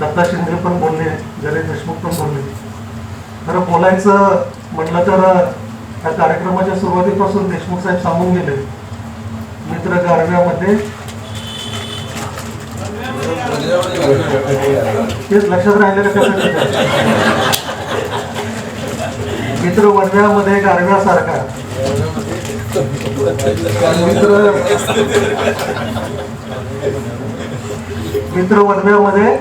दत्ता शिंदे पण बोलले गणेश देशमुख पण बोलले. खरं बोलायचं म्हटलं तर या कार्यक्रमाच्या सुरुवातीपासून देशमुख साहेब सांगून गेले. मित्र गारव्यामध्ये. तेच लक्षात राहिलेलं कसं मित्र वनव्यामध्ये गारव्यासारखा. मित्र मित्र वनव्यामध्ये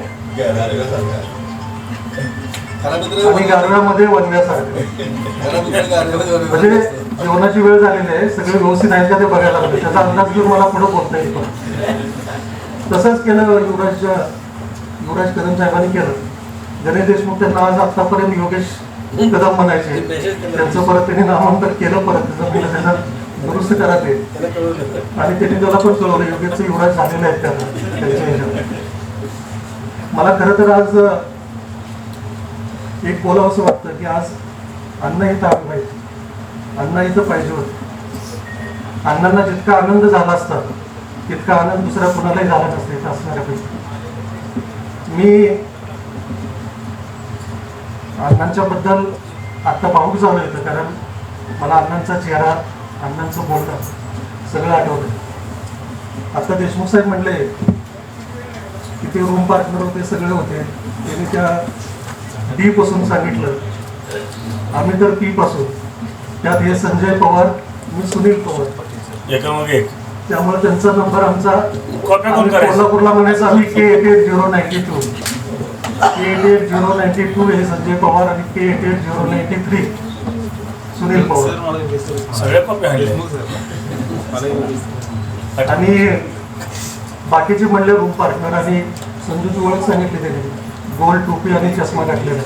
आणि गारव्यामध्ये वनव्यासारखं म्हणजे जेवणाची वेळ झालेली आहे सगळे व्यवस्थित आहेत का ते बघायला लागले? त्याचा अंदाज घेऊन मला पुढे बोलता येईल. पण तसंच केलं युवराज युवराज कदम साहेबांनी केलं. गणेश देशमुख त्यांना आज आतापर्यंत योगेश कदम म्हणायचे. त्यांचं परत त्यांनी नामांतर केलं परत. त्याचं त्याचं दुरुस्त करा ते आणि त्यांनी त्याला पण कळवलं. योगेशचं युवराज झालेले आहेत त्यांना. त्यांच्या मला खरं तर आज एक बोलावं असं वाटतं की आज अन्न इथं आलं पाहिजे. अन्न इथं पाहिजे होतं. अण्णांना जितका आनंद झाला असता तितका आनंद दुसऱ्या कुणालाही झाला नसता इथं असणाऱ्यापैकी. मी अण्णांच्या बद्दल आत्ता भाऊक झालो इथं कारण मला अण्णांचा चेहरा अण्णांचं बोलणं सगळं आठवलं आता देशमुख साहेब म्हणले ते रूम पार्टनर होते सगळे होते. त्यांनी त्या डी पासून सांगितलं. आम्ही तर पी पासून. त्यात हे संजय पवार मी सुनील पवार. एक त्यामुळे त्यांचा नंबर आमचा कोल्हापूरला म्हणायचं आम्ही K eight eight zero ninety two K eight eight zero ninety two हे संजय पवार आणि K eight eight zero ninety three Sunil Pawar. सगळे कॉपी आणले. आणि बाकीचे म्हणले रूम पार्टनर आणि संजूची ओळख सांगितली त्यांनी. गोल टोपी आणि चष्मा घातलेला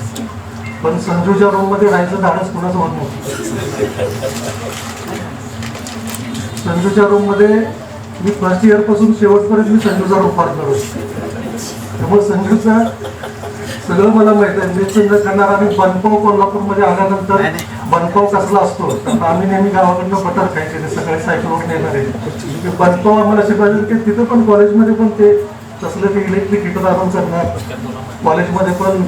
पण संजूच्या रूममध्ये राहायचं धाडस कुणाचं होत नव्हतं संजूच्या रूममध्ये मी फर्स्ट इयरपासून शेवटपर्यंत मी संजूचा रूम पार्टनर होतो. त्यामुळे संजूचा सगळं मला माहीत आहे. मी संजय करणार आणि बनपाव कोल्हापूरमध्ये आल्यानंतर बनतो कसला असतो? तर आम्ही नेहमी गावाकडनं बटर खायचे ते सकाळी सायकलवर येणार आहे. बनतो आम्हाला शिकवायचे की तिथं पण कॉलेजमध्ये पण ते तसलं ते इलेक्ट्रिक हिटर आणून करणार. कॉलेजमध्ये पण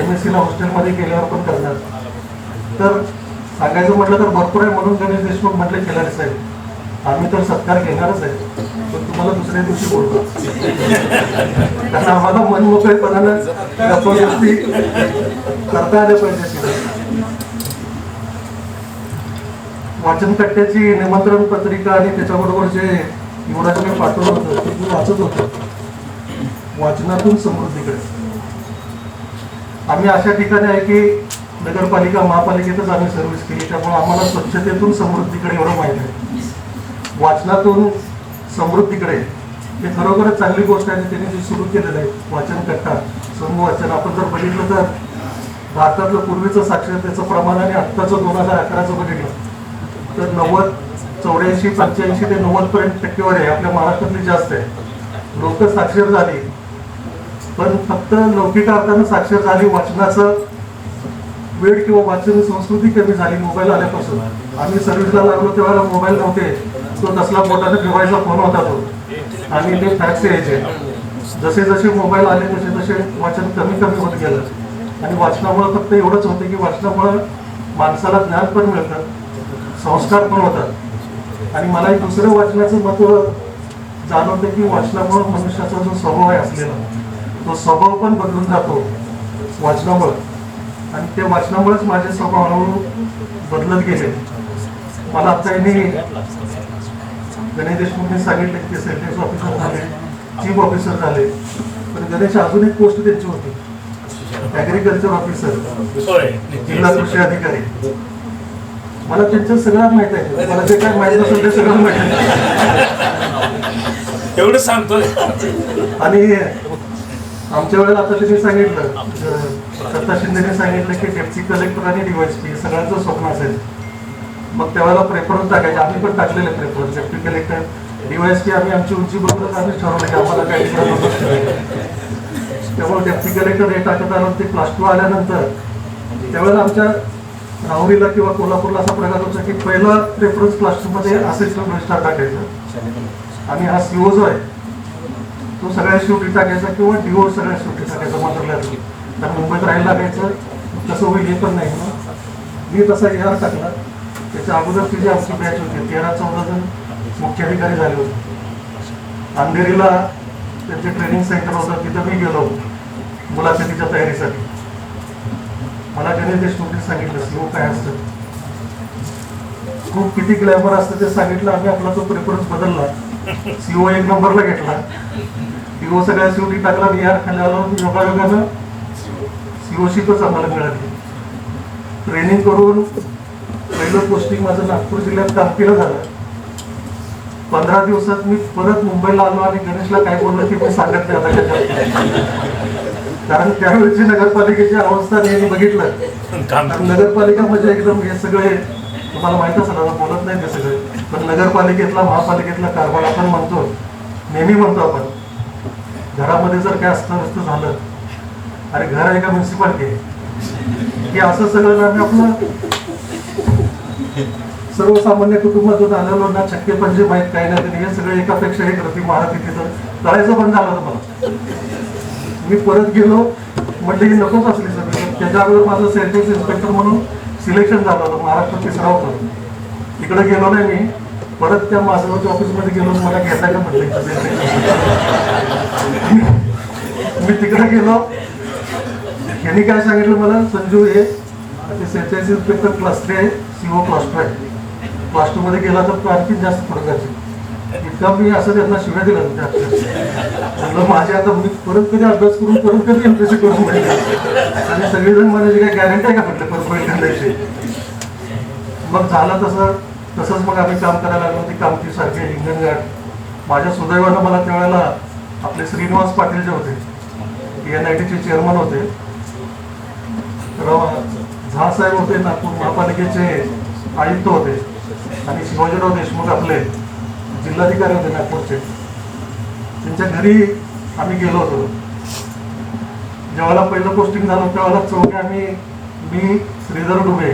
एम एस सीला हॉस्टेलमध्ये गेल्यावर पण करणार. तर सांगायचं म्हटलं तर भरपूर आहे म्हणून गणेश देशमुख म्हटले खिलारी साहेब आम्ही तर सत्कार घेणारच आहे पण तुम्हाला दुसऱ्या दिवशी बोलतो. कारण आम्हाला मनमोकळेपणानं गप्पा गोष्टी करता आल्या पाहिजे वाचन कट्ट्याची निमंत्रण पत्रिका आणि त्याच्याबरोबर जे युवराजांनी पाठवलं होतं ते मी वाचत होतो. वाचनातून समृद्धीकडे आम्ही अशा ठिकाणी आहे की नगरपालिका महापालिकेतच आम्ही सर्व्हिस केली त्यामुळे आम्हाला स्वच्छतेतून समृद्धीकडे एवढं माहिती आहे. वाचनातून समृद्धीकडे हे खरोखरच चांगली गोष्ट आहे त्यांनी जे सुरू केलेलं आहे वाचन कट्टा समूह वाचन आपण जर बघितलं तर भारतातलं पूर्वीचं साक्षरतेचं प्रमाण आणि आत्ताचं दोन हजार अकराचं बघितलं तर नव्वद चौऱ्याऐंशी पंच्याऐंशी ते नव्वद पर्यंत टक्केवारी आहे. आपल्या महाराष्ट्रातली जास्त आहे. लोक साक्षर झाली. पण फक्त लौकिक अर्थानं साक्षर झाली वाचनाचं वेळ किंवा वाचन संस्कृती कमी झाली मोबाईल आल्यापासून. आम्ही सर्व्हिसला लागलो तेव्हा मोबाईल नव्हते. तो तसला बोटाने फिरवायचा फोन होता तो. आणि ते फॅक्स यायचे. जसे जसे मोबाईल आले तसे तसे वाचन कमी कमी होत गेलं. आणि वाचनामुळे फक्त एवढंच होतं की वाचनामुळं माणसाला ज्ञान पण मिळतं. संस्कार पण होतात. आणि मला एक दुसरं वाचनाचं महत्त्व जाणवतं की वाचनामुळं मनुष्याचा जो स्वभाव आहे असलेला तो स्वभाव पण बदलून जातो वाचनामुळं. आणि त्या वाचनामुळेच माझे स्वभाव हळूहळू बदलत गेले. मला आता यांनी गणेश देशमुखने सांगितलं की सेल्फेस ऑफिसर झाले चीफ ऑफिसर झाले. पण गणेश अजून एक पोस्ट त्यांची होती. ऍग्रिकल्चर ऑफिसर जिल्हा कृषी अधिकारी. मला त्यांचं सगळं माहीत आहे. मला जे काय माहीत असेल ते सगळं माहीत आहे. एवढं सांगतोय. आणि आमच्या वेळेला आता त्यांनी सांगितलं अं, दत्ता शिंदेने सांगितलं की डेप्टी कलेक्टर आणि डीवायसपी सगळ्यांचं स्वप्न असेल. मग त्यावेळेला प्रेफरन्स टाकायचे. आम्ही पण टाकलेले प्रेफरन्स डेप्टी कलेक्टर डीवायसपी आम्ही आमची उंची बघूनच आम्ही ठरवलं की आम्हाला करायचं. त्यामुळे डेप्टी कलेक्टर हे टाकत आलं. ते क्लास टू आल्यानंतर त्यावेळेला आमच्या राहुरीला किंवा कोल्हापूरला असा प्रकार होता की पहिला रेफरन्स क्लासरूममध्ये असिस्टंट रजिस्ट्रार टाकायचा. आणि हा सीओ जो आहे तो सगळ्या शेवटी टाकायचा किंवा डिवोर्स सगळ्या शेवटी टाकायचा मंत्रालयात तर मुंबईत राहायला लागायचं तसं होईल हे पण नाही. ना मी तसा एआर टाकला. त्याच्या अगोदर तिची आमची बॅच होती. तेरा चौदा जण मुख्याधिकारी झाले होते. अंधेरीला त्यांचे ट्रेनिंग सेंटर होतं. तिथं मी गेलो. मुलाखतीच्या तयारीसाठी. मला त्याने ते स्टुडंट सांगितलं स्लो काय असतं? खूप किती ग्लॅमर असतं ते सांगितलं आम्ही आपला तो प्रेफरन्स बदलला. सीओ एक नंबरला घेतला. सीओ सगळ्या शेवटी टाकला मी यार खाली आलो योगायोगानं सीओशीपच आम्हाला मिळाली. ट्रेनिंग करून पहिलं पोस्टिंग माझं नागपूर जिल्ह्यात कामकीला झालं. पंधरा दिवसात मी परत मुंबईला आलो आणि गणेशला काय बोललं की मी सांगत नाही आता. कारण त्यावेळेची नगरपालिकेची अवस्था मी बघितलं. नगरपालिका म्हणजे एकदम हे सगळे तुम्हाला माहीत असेल आता बोलत नाही ते सगळे. पण नगरपालिकेतला महापालिकेतला कारभार आपण म्हणतो. नेहमी म्हणतो आपण. घरामध्ये जर काय अस्ताव्यस्त झालं अरे घर आहे का म्युन्सिपालिटी की असं सगळं आम्ही आपलं सर्वसामान्य कुटुंबातून आलेलो ना छक्के पंजे माहीत काही नाही तरी हे सगळे एकापेक्षा एक रती महारथी तिथं करायचं पण झालं होतं मला. मी परत गेलो म्हटलं की नकोच असली सगळं. त्याच्या अगोदर माझं सेल्फेस इन्स्पेक्टर म्हणून सिलेक्शन झालं होतं महाराष्ट्र तिसरा होतं. इकडे गेलो नाही मी परत त्या मासगावच्या ऑफिसमध्ये गेलो मला घेता का म्हटलं मी तिकडे गेलो. यांनी काय सांगितलं मला? संजू हे ते सेल्फेस इन्स्पेक्टर क्लास आहे सीओ क्लास आहे. क्लास्टरमध्ये गेला तर आणखी जास्त फरक असेल मी असं त्यांना शिव्या दिला होत्या माझ्या माझे आता मी परत कधी अभ्यास करून परत कधी एमपीसी करून पाहिजे आणि सगळेजण म्हणायचे काय गॅरंटी आहे का म्हटलं परत पहिले मग झालं तसं तसंच मग आम्ही काम करायला लागलो. ती कामती सारखी हिंगणघाट माझ्या सुदैवानं मला त्यावेळेला आपले श्रीनिवास पाटील जे होते एन आय टीचे चेअरमन होते तर झा साहेब होते नागपूर महापालिकेचे आयुक्त होते आणि शिवाजीराव देशमुख आपले जिल्हाधिकारी होते नागपूरचे त्यांच्या घरी आम्ही गेलो होतो. जेव्हा पहिलं पोस्टिंग झालं त्यावेळेला चौघे आम्ही मी श्रीधर डुबे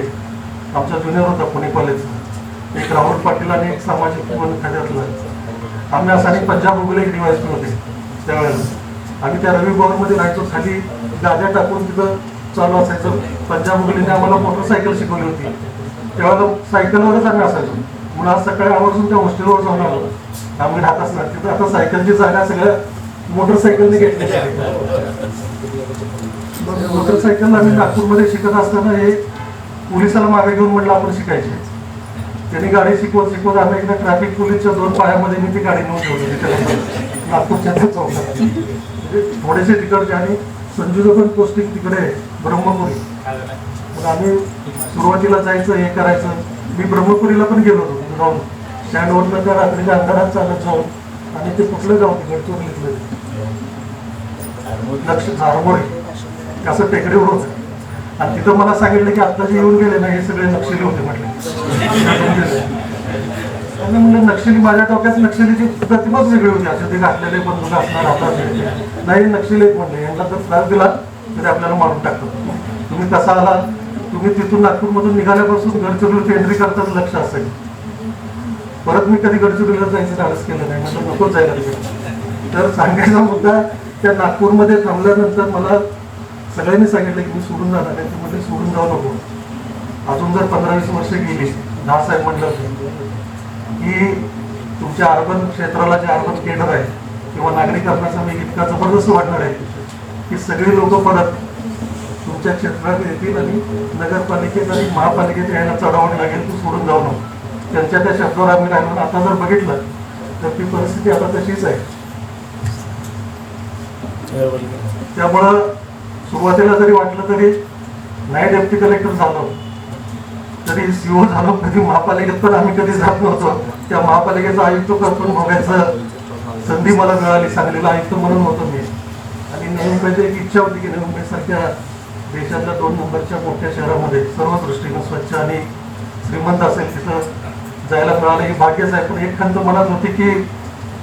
आमचा ज्युनियर होता पुणे कॉलेजचा एक राहुल पाटील आणि एक सामाजिक खात्यातला. आम्ही असं आणि पंजाब उगले एक डिवाइस होते त्यावेळेला. आम्ही त्या रवी भवनमध्ये राहायचो. खाली गाद्या टाकून तिथं चालू असायचं. पंजाब उगलीने आम्हाला मोटरसायकल शिकवली होती. तेव्हा सायकलवरच आम्ही असायचो. म्हणून आज सकाळी आवर्जून त्या हॉस्टेलवर जाऊन आलो. आम्ही राहत असणार तिथं आता सायकलची जागा सगळ्या मोटरसायकलने घेतली. मग मोटरसायकल आम्ही नागपूरमध्ये शिकत असताना हे पोलिसाला मागे घेऊन म्हटलं आपण शिकायचे. त्यांनी गाडी शिकवत शिकवत आम्ही एकदा ट्रॅफिक पोलीसच्या दोन पायामध्ये मी ती गाडी नेऊन ठेवली. नागपूरच्या चौकात म्हणजे थोडेसे तिकडचे आणि संजूचं पण पोस्टिंग तिकडे आहे, ब्रह्मपुरी. मग आम्ही सुरुवातीला जायचं हे करायचं. मी ब्रह्मपुरीला पण गेलो होतो तिथं जाऊन स्टँडवरनं त्या रात्रीच्या अंधारात चालत जाऊन आणि ते कुठलं गाव तिकडचं लिहिलं लक्ष झारमोरी असं टेकडीवर होतं आणि तिथं मला सांगितलं की आता जे येऊन गेले ना हे सगळे नक्षली होते म्हटले. आणि म्हणलं नक्षली माझ्या डोक्यात नक्षलीची प्रतिमाच वेगळी होती. असे ते घातलेले बंदूक असणार आता नाही नक्षली म्हणले. यांना जर त्रास दिला तरी आपल्याला मारून टाकतो तुम्ही कसा आला मी तिथून नागपूरमधून निघाल्यापासून गडचिरोली एंट्री करताच लक्ष असेल. परत मी कधी गडचिरोलीला जायचं धाडस केलं नाही म्हणजे नकोच जायला तिकडे तर सांगायचा मुद्दा त्या नागपूरमध्ये थांबल्यानंतर मला सगळ्यांनी सांगितलं की मी सोडून जाणार आहे म्हणजे सोडून जाऊ नको. अजून जर पंधरा वीस वर्ष गेली दहा साहेब म्हणलं की तुमच्या अर्बन क्षेत्राला जे अर्बन केंद्र आहे किंवा नागरिकांना मी इतका जबरदस्त वाटणार आहे की सगळे लोक परत तुमच्या क्षेत्रात येतील आणि नगरपालिकेत आणि महापालिकेत यायला चढावणी लागेल तू सोडून जाऊ नको. त्यांच्या त्या शब्दावर आम्ही राहिलो आता जर बघितलं तर ती परिस्थिती आता तशीच आहे. त्यामुळं सुरुवातीला जरी वाटलं तरी नाही डेप्टी कलेक्टर झालो तरी सीओ झालो कधी महापालिकेत पण आम्ही कधी जात नव्हतो. त्या महापालिकेचा आयुक्त पण बघायचं संधी मला मिळाली सांगलीला आयुक्त म्हणून होतो मी. आणि मुंबईची एक इच्छा होती की नवी मुंबईसारख्या देशातल्या दोन नंबरच्या मोठ्या शहरामध्ये सर्व दृष्टीनं स्वच्छ आणि श्रीमंत असेल तिथं जायला मिळालं. हे भाग्यच आहे. पण एक खंत मनात होती की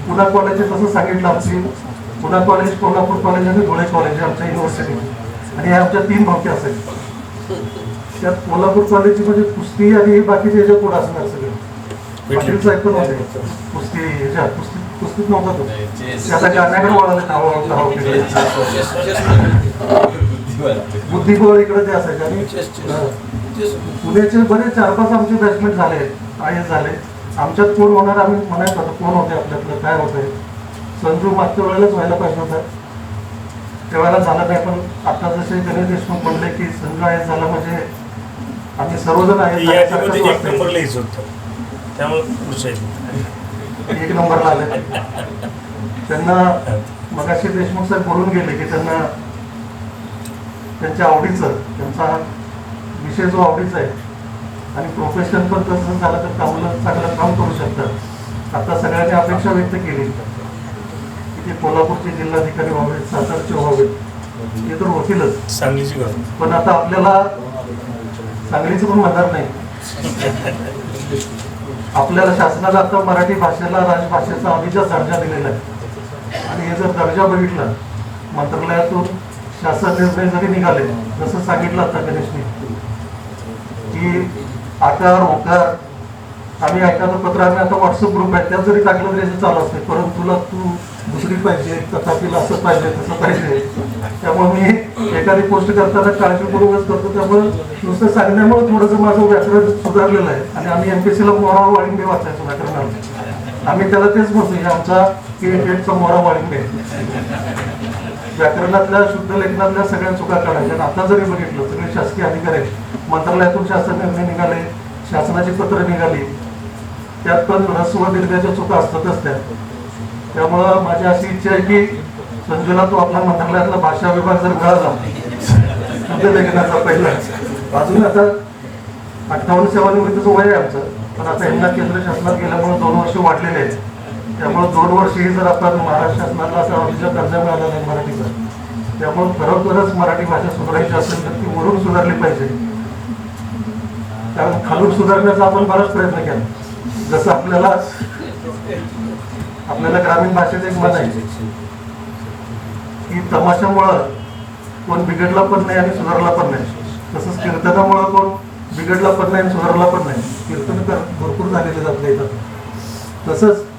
पुणा कॉलेज तसं सांगितलं आमची. पुणा कॉलेज कोल्हापूर कॉलेज आणि धुळे कॉलेज आमच्या युनिव्हर्सिटी आणि हे आमच्या तीन भावके असेल. त्यात कोल्हापूर कॉलेजची म्हणजे कुस्ती आणि बाकीचे ह्याच्या पुढे असणार सगळं? पाटील साहेब पण होते. कुस्ती ह्याच्या कुस्ती कुस्तीत नव्हता तो. ते गाण्याकडे वळाले धाव धाव बुद्धिबळ इकडे ते असायचे आणि. पुण्याचे बरेच चार पाच आमचे बॅट्समॅन झाले आय एस झाले. आमच्यात कोण होणार आम्ही म्हणायचं होतं कोण होते आपल्यातलं काय होतंय? संजू मागच्या वेळेलाच व्हायला पाहिजे होता. तेव्हाला झालं नाही पण आता जसे गणेश देशमुख म्हणले की संजू आय एस झाला म्हणजे आम्ही सर्वजण त्यामुळे आहे. एक नंबरला आले त्यांना मगाशी देशमुख साहेब बोलून गेले की त्यांना त्यांच्या आवडीचं त्यांचा विषय जो आवडीचा आहे. आणि प्रोफेशन पण तसं झालं तर चांगलं चांगलं काम करू शकतात. आता सगळ्यांनी अपेक्षा व्यक्त केली. की ते कोल्हापूरचे जिल्हाधिकारी व्हावेत सातारचे व्हावेत हे तर होतीलच सांगलीची पण आता आपल्याला सांगलीचं पण म्हणणार नाही. आपल्याला शासनाला आता मराठी भाषेला राजभाषेचा अभिजात दर्जा दिलेला आहे. आणि हे जर दर्जा बघितला मंत्रालयातून शासन निर्णय जरी निघाले जसं सांगितलं आता गणेशने की आकार ओकार आम्ही एखादं पत्र आम्ही आता व्हॉट्सअप ग्रुप आहे त्यात जरी टाकलं तरी चालू असते. परंतु तुला तू दुसरी पाहिजे तथापिला असं पाहिजे तसं पाहिजे. त्यामुळे मी एखादी पोस्ट करताना काळजीपूर्वकच करतो. त्यामुळे नुसतं सांगण्यामुळे थोडंसं माझं व्याकरण सुधारलेलं आहे. आणि आम्ही एमपीसीला मोरा वाळिंबे वाचायचो व्याकरणाला आम्ही त्याला तेच म्हणतो की आमचा के टेटचा मोरा वाळिंबे व्याकरणातल्या शुद्ध लेखनातल्या सगळ्या चुका काढायच्या आणि आता जरी बघितलं सगळे शासकीय अधिकारी मंत्रालयातून शासन निर्णय निघाले शासनाची पत्र निघाली. त्यात पण ह्रस्व दीर्घाच्या चुका असतातच त्या त्यामुळं माझी अशी इच्छा आहे की संजूला तो आपला मंत्रालयातला भाषा विभाग जर मिळाला शुद्ध लेखनाचा पहिला. अजून आता अठ्ठावन्न सेवानिवृत्तीचं वय आहे आमचं. पण आता यांना केंद्र शासनात गेल्यामुळे दोन वर्ष वाढलेले आहेत. त्यामुळे दोन वर्ष ही जर आपण महाराष्ट्र शासनाला असा अभिजात दर्जा मिळाला नाही मराठीचा त्यामुळे खरोखरच मराठी भाषा सुधारायची असेल तर ती वरून सुधारली पाहिजे. कारण खालून सुधारण्याचा आपण बराच प्रयत्न केला. जसं आपल्याला आपल्याला ग्रामीण भाषेत एक मन आहे की तमाशामुळं कोण बिघडला पण नाही आणि सुधारला पण नाही. तसंच कीर्तनामुळं कोण बिघडला पण नाही आणि सुधारला पण नाही. कीर्तन तर भरपूर झालेले जात इथं. तसंच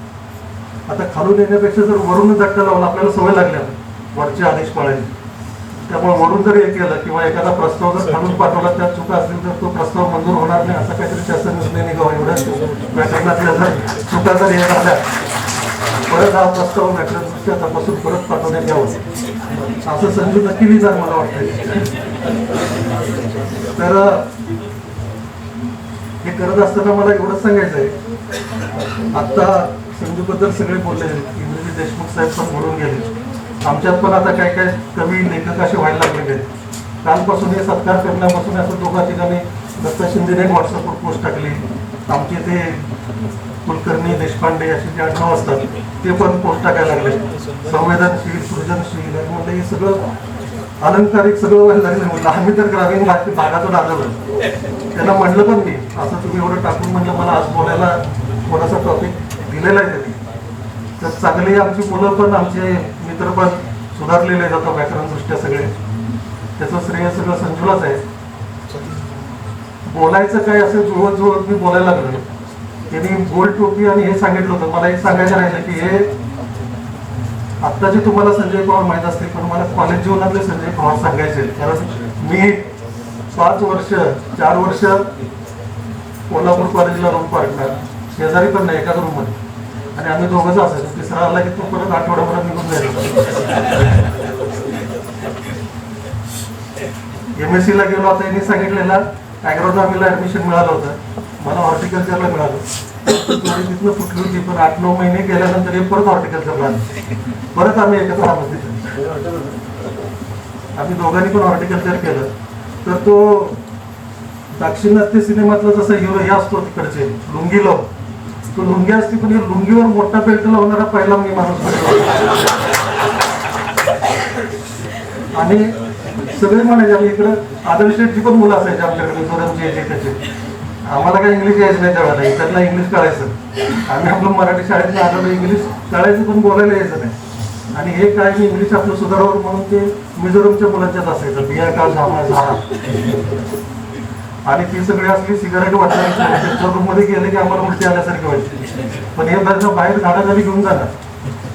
आता खालून येण्यापेक्षा जर वरून धक्का लावून आपल्याला सवय लागल्या वरचे आदेश पाळायचे. त्यामुळे वरून जर हे केलं किंवा एखादा प्रस्ताव जर खालून पाठवला त्यात चुका असतील तर तो प्रस्ताव मंजूर होणार नाही असा काहीतरी शासन निर्णय निघावा एवढ्या व्याकरणातल्या जर चुका जर हे झाल्या परत हा प्रस्ताव व्याकरणदृष्ट्या तपासून परत पाठवण्यात यावं. असं संजू नक्की जाण मला वाटतंय. तर हे करत असताना मला एवढंच सांगायचं आहे आता सिंधूबद्दल सगळे बोलले. इंद्रजी देशमुख साहेब पण बोलून गेले. आमच्यात पण आता काय काय कवी लेखक असे व्हायला लागलेले आहेत. कालपासून हे सत्कार करण्यापासून असं दोघा ठिकाणी दत्ता शिंदेने व्हॉट्सअपवर पोस्ट टाकली. आमचे ते कुलकर्णी देशपांडे असे जे आडनाव असतात ते पण पोस्ट टाकायला लागले. संवेदनशील सृजनशील आणि हे सगळं अलंकारिक सगळं व्हायला लागलं. म्हणलं आम्ही तर ग्रामीण भाग- भागातून आलेलो त्यांना म्हणलं पण मी असं तुम्ही एवढं टाकून म्हणलं मला आज बोलायला थोडासा टॉपिक दिलेला आहे त्यांनी. तर चांगली आमची मुलं पण आमचे मित्र पण सुधारलेले जातो व्याकरणदृष्ट्या सगळे. त्याचं श्रेय सगळं संजूलाच आहे. बोलायचं काय असं जुळवत जुळवत मी बोलायला लागलो. त्यांनी गोल टोपी आणि हे सांगितलं होतं. मला एक सांगायचं राहिलं की हे आत्ताचे तुम्हाला संजय पवार माहीत असतील पण मला कॉलेज जीवनातले संजय पवार सांगायचे कारण मी पाच वर्ष चार वर्ष कोल्हापूर कॉलेजला रूम पार्टनर शेजारी पण नाही एकाच रूममध्ये आणि आम्ही दोघंच असायचो तिसरा आला की तो परत आठवड्याभरात निघून जायचा. एम एस ला गेलो आता यांनी सांगितलेला ॲग्रोनॉमीला ऍडमिशन मिळालं होतं. मला हॉर्टिकल्चरला मिळालं. तिथून तिथनं फुटली होती पण आठ नऊ महिने गेल्यानंतर हे परत हॉर्टिकल्चरला आलं. परत आम्ही एकत्र आलो तिथे. आम्ही दोघांनी पण हॉर्टिकल्चर केलं. तर तो दाक्षिणात्य सिनेमातला जसा हिरो हे असतो तिकडचे लुंगी लाव तो लुंगी असती पण लुंगीवर मोठा बेल्ट लावणारा पहिला मी माणूस आणि सगळे म्हणायचे आम्ही इकडं आदर्श पण मुलं असायची आपल्याकडे सोरमची यायचे त्याचे. आम्हाला काही इंग्लिश यायचं नाही त्यावेळेला त्यांना इंग्लिश कळायचं. आम्ही आपलं मराठी शाळेत आलेलो इंग्लिश कळायचं पण बोलायला यायचं नाही. आणि हे काय मी इंग्लिश आपलं सुधारावं म्हणून ते मिझोरमच्या मुलांच्यात असायचं बिया का झामा झाडा आणि ती सगळी असली सिगारेट वाटली रूममध्ये गेले की आम्हाला उलटी आल्यासारखी व्हायची. पण हे बरं बाहेर झाडाखाली घेऊन जाणार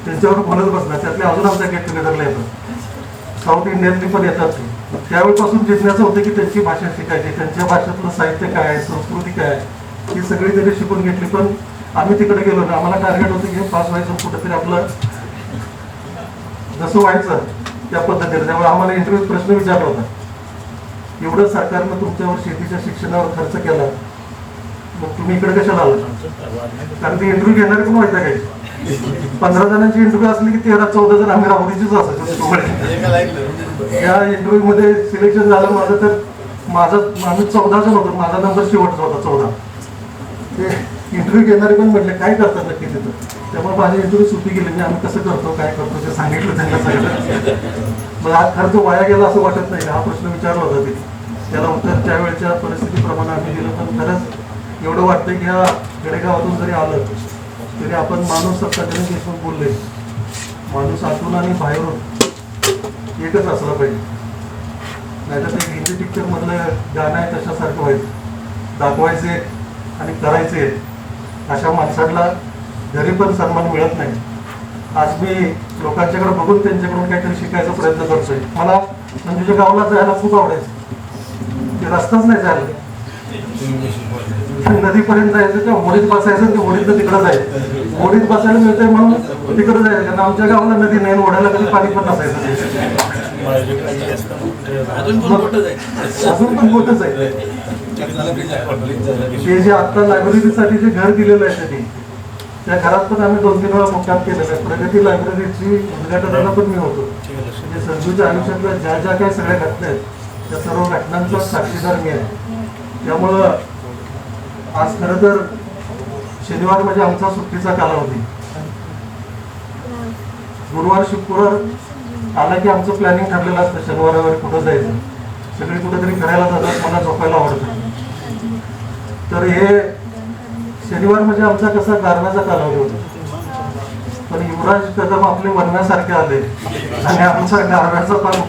त्यांच्यावर बोलत बसणार त्यातले अजून आमच्या गेट टुगेदरला येतात. साऊथ इंडियनली पण येतात. ते त्यावेळीपासून जिज्ञासा होते की त्यांची भाषा शिकायची त्यांच्या भाषेतलं साहित्य काय आहे संस्कृती काय आहे ही सगळी त्यांनी शिकून घेतली. पण आम्ही तिकडे गेलो ना आम्हाला टार्गेट होतं की पास व्हायचं कुठंतरी आपलं जसं व्हायचं त्या पद्धतीने. त्यामुळे आम्हाला इंटरव्ह्यू प्रश्न विचारला होता. एवढं सरकारनं तुमच्यावर शेतीच्या शिक्षणावर खर्च केला मग तुम्ही इकडे कशाला आला कारण ते इंटरव्ह्यू घेणार पण व्हायचं काही. पंधरा जणांची इंटरव्ह्यू असली की तेरा चौदा जण आम्ही राहुरीचीच असायचो या इंटरव्ह्यू मध्ये सिलेक्शन झालं माझं तर माझा आम्ही चौदा जण होतो. माझा नंबर शेवटचा होता चौदा. ते इंटरव्ह्यू घेणारे पण म्हटले काय करतात नक्की तिथं त्यामुळे माझे इंटरव्ह्यू सुटी गेली म्हणजे आम्ही कसं करतो काय करतो ते सांगितलं त्यांना सगळं. मग हा खर्च वाया गेला असं वाटत नाही. हा प्रश्न विचारला होता तिथे. त्याला उत्तर त्यावेळेच्या परिस्थितीप्रमाणे आम्ही दिलं पण खरंच एवढं वाटतं की ह्या खेडेगावातून जरी आलं तरी आपण माणूस सत्ताधारी देशमुख बोलले. माणूस आतून आणि बाहेरून एकच असला पाहिजे. नाहीतर ते हिंदी पिक्चर मधलं गाणं आहे तशासारखं व्हायचं. दाखवायचे आणि करायचे. अशा माणसाला घरी पण सन्मान मिळत नाही. आज मी लोकांच्याकडे बघून त्यांच्याकडून काहीतरी शिकायचा प्रयत्न करतोय. मला म्हणजे गावाला जायला खूप आवडायचं. ते रस्ताच नाही जायला नदीपर्यंत जायचं किंवा होडीत बसायचं ते होडीत तिकडं जायचं. होडीत बसायला मिळतंय म्हणून तिकडं जायचं. कारण आमच्या गावाला नदी नाही ओढायला ओढ्याला कधी पाणी पण नसायचं. अजून पण अजून मोठंच आहे ते जे आता लायब्ररीसाठी जे घर दिलेलं आहे त्यांनी त्या घरात पण आम्ही दोन तीन वेळा मुक्काम केलेला आहे. प्रगती लायब्ररीची उद्घाटनाला पण मी होतो. म्हणजे संजूच्या आयुष्यातल्या ज्या ज्या काही सगळ्या घटना आहेत त्या सर्व घटनांचा साक्षीदार मी आहे. त्यामुळं आज खरं तर शनिवार म्हणजे आमचा सुट्टीचा कालावधी. गुरुवार शुक्रवार आला की आमचं प्लॅनिंग ठरलेलं असतं शनिवार कुठं जायचं. सगळी कुठेतरी फिरायला जातात मला झोपायला आवडतं. तर हे शनिवार म्हणजे आमचा कसा गारव्याचा कालावधी होता. पण युवराज कदम आपले म्हणण्यासारखे आले. आणि आमचा गारव्याचा पण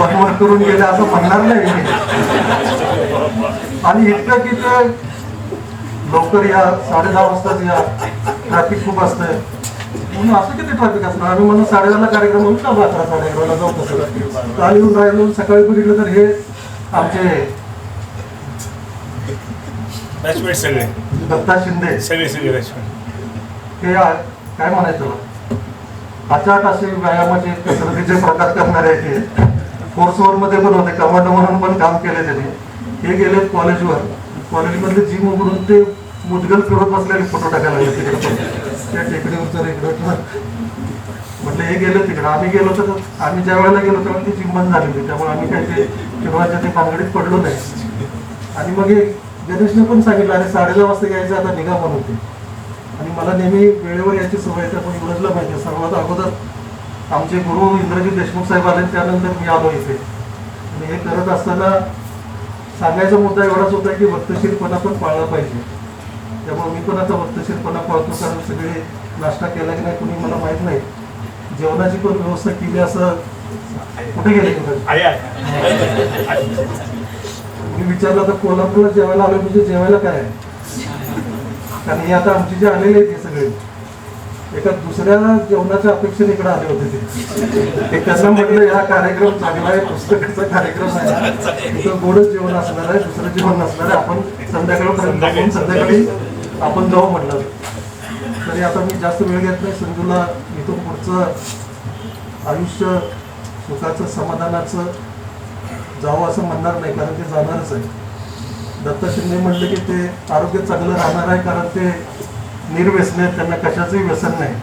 वनवर करून गेले असं म्हणणार नाही आणि इतकं की ते लवकर या साडे दहा वाजताच या. ट्रॅफिक खूप असतंय. म्हणून असं किती ट्रॅफिक असणार? आम्ही म्हणून साडेदहाला कार्यक्रम म्हणून का अकरा साडे अकराला जाऊ तसं काल येऊन राहिलो सकाळी बघितलं तर हे आमचे बॅचमेट सगळे दत्ता शिंदे. सगळे सगळे बॅचमेट हे आ- काय म्हणायचं? त्याला? अचाट असे व्यायामाचे कसरतीचे प्रकार करणारे ते. फोर्सवर मध्ये पण होते कमांडो म्हणून पण काम केले त्यांनी. हे गेले कॉलेजवर कॉलेजमधले जिम उघडून ते मुदगल फिरत बसलेले फोटो टाकायला लागले तिकडे. पण त्या टेकडीवर तर इकडं म्हटलं हे गेलं तिकडे आम्ही गेलो तर आम्ही ज्या वेळेला गेलो तर ती जिम झाली होती. त्यामुळे आम्ही काही ते फिरवायच्या ते भानगडीत पडलो नाही. आणि मग हे गणेशने पण सांगितलं आणि साडेदहा वाजता यायचं आता निघा म्हणून. ते आणि मला नेहमी वेळेवर यायची सवय तर पण युवराजला माहिती सर्वात अगोदर आमचे गुरु इंद्रजित देशमुख साहेब आले त्यानंतर मी आलो इथे. आणि हे करत असताना सांगायचा मुद्दा एवढाच होता की वक्तशीरपणा पण पाळला पाहिजे. त्यामुळे मी पण आता वक्तशीरपणा पाळतो कारण सगळे नाश्ता केला की नाही कुणी मला माहीत नाही. जेवणाची पण व्यवस्था केली असं कुठे गेले मी विचारलं तर कोल्हापूरला जेवायला आलो म्हणजे जेवायला काय आहे? कारण हे आता आमचे जे आलेले आहेत हे सगळे एका दुसऱ्या जेवणाच्या अपेक्षेने इकडे आले होते ते. ते त्यांना म्हटलं हा कार्यक्रम चांगला आहे पुस्तकाचा कार्यक्रम आहे. गोडच जेवण असणार आहे दुसरं जेवण नसणार आहे. आपण संध्याकाळपर्यंत थांबून संध्याकाळी आपण जाऊ म्हटलं. तरी आता मी जास्त वेळ घेत नाही. संजूला इथून पुढचं आयुष्य सुखाचं समाधानाचं जावं असं म्हणणार नाही कारण ते जाणारच आहे. दत्त शिंदे म्हटलं की ते आरोग्य चांगलं राहणार आहे कारण ते निर्व्यसनी आहेत त्यांना कशाचंही व्यसन नाही.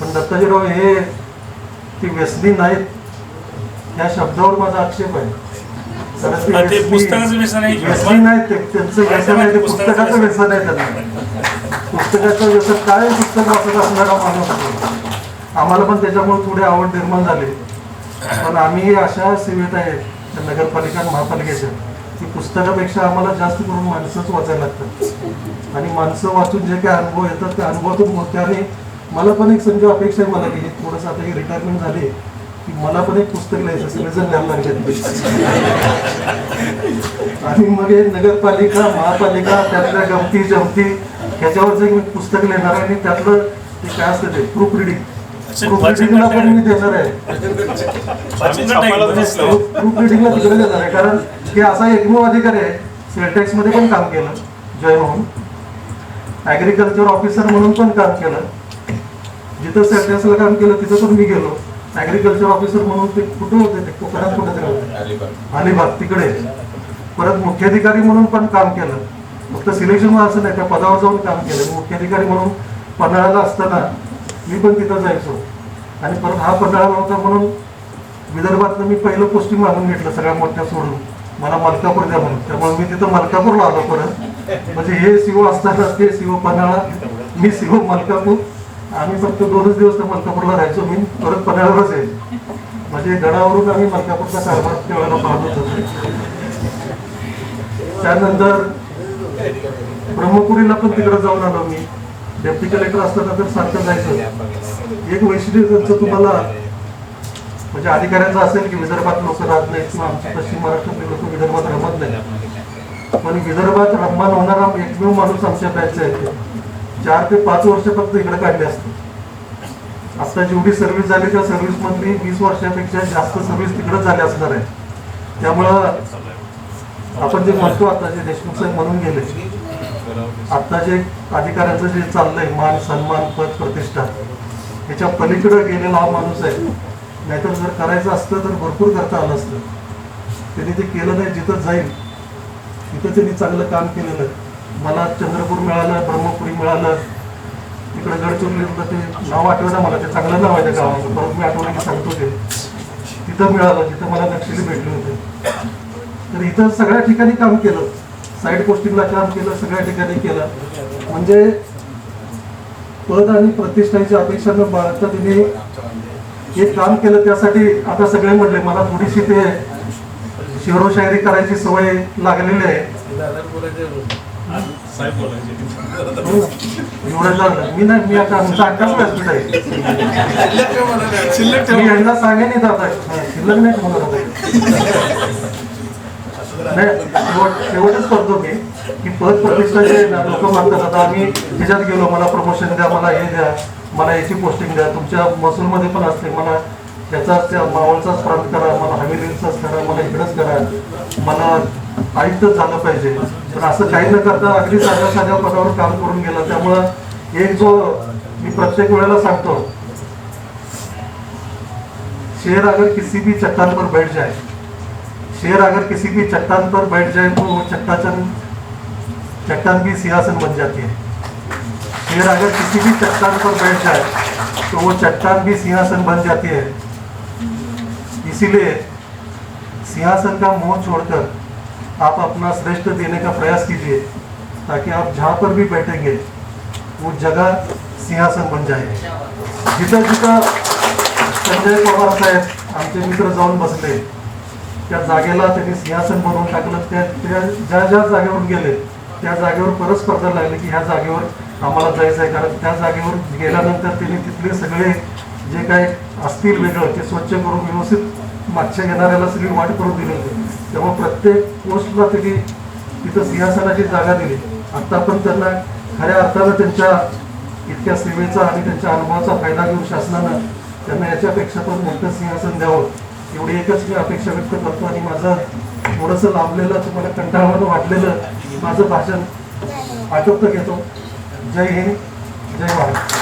पण दत्ताजीराव हे ती व्यसनी नाहीत. या शब्दावर माझा आक्षेप आहे. ते पुस्तकाचं व्यसन आहे. त्यांचं पुस्तकाचं व्यसन. आहे त्यांना. पुस्तकाचं व्यसन काय पुस्तक वाचत असणारा माणूस. आम्हाला पण त्याच्यामुळे थोडी आवड निर्माण झाली. पण आम्ही अशा सेवेत आहे नगरपालिका महापालिकेच्या की पुस्तकापेक्षा आम्हाला जास्त करून माणसंच वाचायला लागतात. आणि माणसं वाचून जे काही अनुभव येतात त्या अनुभवातून मोठ्याने मला पण एक संजय अपेक्षा आहे मला की थोडंसं आता ही रिटायरमेंट झाली मला पण एक पुस्तक लिहायचं सगळेजण लिहायला लागले आणि मग हे नगरपालिका महापालिका त्यातल्या गमती जमती ह्याच्यावरचं एक मी पुस्तक लिहिणार आहे आणि त्यातलं ते काय असतं ते प्रूफ रिडिंग प्रूफ रिडिंगला पण. मी देणार आहे. प्रूफ रिडिंगला तिकडे देणार आहे कारण हे असा एकमेव अधिकारी आहे सेलटेक्समध्ये पण काम केलं जॉईन होऊन ऍग्रिकल्चर ऑफिसर म्हणून पण काम केलं. जिथं सेलटेक्सला काम केलं तिथं पण मी गेलो. ऍग्रिकल्चर ऑफिसर म्हणून ते कुठं होते ते? कोकणात कुठे होते अलिबाग. तिकडे. परत मुख्याधिकारी म्हणून पण काम केलं. फक्त सिलेक्शन असं नाही त्या पदावर जाऊन काम केलं. मुख्याधिकारी म्हणून पन्हाळ्याला असताना मी पण तिथं जायचो. आणि परत हा पन्हाळा नव्हता म्हणून विदर्भातनं मी पहिलं पोस्टिंग मागून घेतलं सगळ्या मोठ्या सोडून. मला मलकापूर द्या म्हणून. त्यामुळे मी तिथं मलकापूरला आलो परत. म्हणजे हे सीओ असताना ते सीओ पन्हाळा मी सीओ मलकापूर. आम्ही फक्त दोनच दिवस तर मलकापूरला राहायचो मी. परत पन्हाळावरच आहे. म्हणजे गडावरून आम्ही मलकापूरचा कारभार त्यावेळेला पाहत होतो. त्यानंतर ब्रह्मपुरीला पण तिकडे जाऊन आलो मी. डेप्टी कलेक्टर असताना तर सारखं जायचं. एक वैशिष्ट्य त्यांचं तुम्हाला म्हणजे अधिकाऱ्यांचं असेल की विदर्भात लोक राहत नाहीत किंवा आमच्या पश्चिम महाराष्ट्रातले लोक विदर्भात रमत नाही पण विदर्भात रममान होणारा एकमेव माणूस आमच्या बॅचचा आहे चार ते पाच वर्ष फक्त इकडे काढले असते. आता जेवढी सर्व्हिस झाली त्या सर्व्हिस मधली वीस वर्षापेक्षा जास्त सर्व्हिस तिकडे झाली असणार आहे. त्यामुळं आपण जे म्हणतो आता जे देशमुख साहेब म्हणून गेले आता जे अधिकाऱ्यांचं जे चाललंय मान सन्मान पद प्रतिष्ठा याच्या पलीकडे गेलेला हा माणूस आहे. नाहीतर जर करायचं असतं तर भरपूर करता आलं असतं. त्यांनी ते केलं नाही जिथं जाईल तिथं त्यांनी चांगलं काम केलेलं आहे. मला चंद्रपूर मिळालं ब्रह्मपुरी मिळालं तिकडे गडचिरोलीतलं ते नाव आठवलं मला ते चांगलं नाव आहे त्या गावाचं. परत मी आठवलं की सांगतो ते. तिथं मिळालं तिथं मला नक्षली भेटले होते. तर इथं सगळ्या ठिकाणी काम केलं. साईड पोस्टिंगला काम केलं सगळ्या ठिकाणी केलं. म्हणजे पद आणि प्रतिष्ठाची अपेक्षा न बाळगता तिने हे काम केलं त्यासाठी आता सगळे म्हणले मला थोडीशी ते शिवरोशायरी करायची सवय लागलेली आहे. हो. एवढं झालं मी नाही मी आता आमचा अड्डाच व्यासपीठ आहे मी यांना सांगेन येत आता हा, शिल्लक नाही तुम्हाला आता. नाही शेवट शेवटच करतो मी की पद प्रतिष्ठा जे लोक मागतात आता आम्ही ह्याच्यात गेलो मला प्रमोशन द्या मला हे द्या मला याची पोस्टिंग द्या तुमच्या महसूलमध्ये पण असते मला त्याचाच त्या मावळचाच प्रांत करा मला हवेलीचाच करा मला इकडंच करा मला आयुक्तच झालं पाहिजे पण असं काही न करता अगदी साध्या साध्या पदावर काम करून गेला. त्यामुळं एक जो मी प्रत्येक वेळेला सांगतो शेर अगर किसी भी चट्टान पर बैठ जाए शेर अगर किसी भी चट्टान पर बैठ जाए तो वो चट्टाचन चट्टान भी सिंहासन बन जाती है। शेर अगर किसी भी चट्टान पर बैठ जाए तो वो चट्टान भी सिंहासन बन जाती है। इसीलिए सिंहासन का मोह छोड़कर आप अपना श्रेष्ठ देने का प्रयास कीजिए ताकि आप जहाँ पर भी बैठेंगे वो जगह सिंहासन बन जाए। जिथं जिथं संजय पवार साहेब आमचे मित्र जाऊन बसले त्या जागेला त्यांनी सिंहासन बनवून टाकलं. त्या त्या ज्या ज्या जागेवर गेले त्या जागेवर परत स्पर्धा लागली की ह्या जागेवर आम्हाला जायचं आहे कारण त्या जागेवर गेल्यानंतर त्यांनी तिथले सगळे जे काही असतील वेगळं ते स्वच्छ करून व्यवस्थित मागच्या येणाऱ्याला सगळी वाट करून दिली होती. तेव्हा प्रत्येक पोस्टला त्यांनी तिथं सिंहासनाची जागा दिली. आत्ता पण त्यांना खऱ्या अर्थानं त्यांच्या इतक्या सेवेचा आणि त्यांच्या अनुभवाचा फायदा घेऊन शासनानं त्यांना याच्यापेक्षा पण मोठं सिंहासन द्यावं एवढी एकच मी अपेक्षा व्यक्त करतो आणि माझं थोडंसं लांबलेलं तुम्हाला कंटाळवानं वाटलेलं माझं भाषण आटोपतं घेतो. जय हिंद जय महाराष्ट्र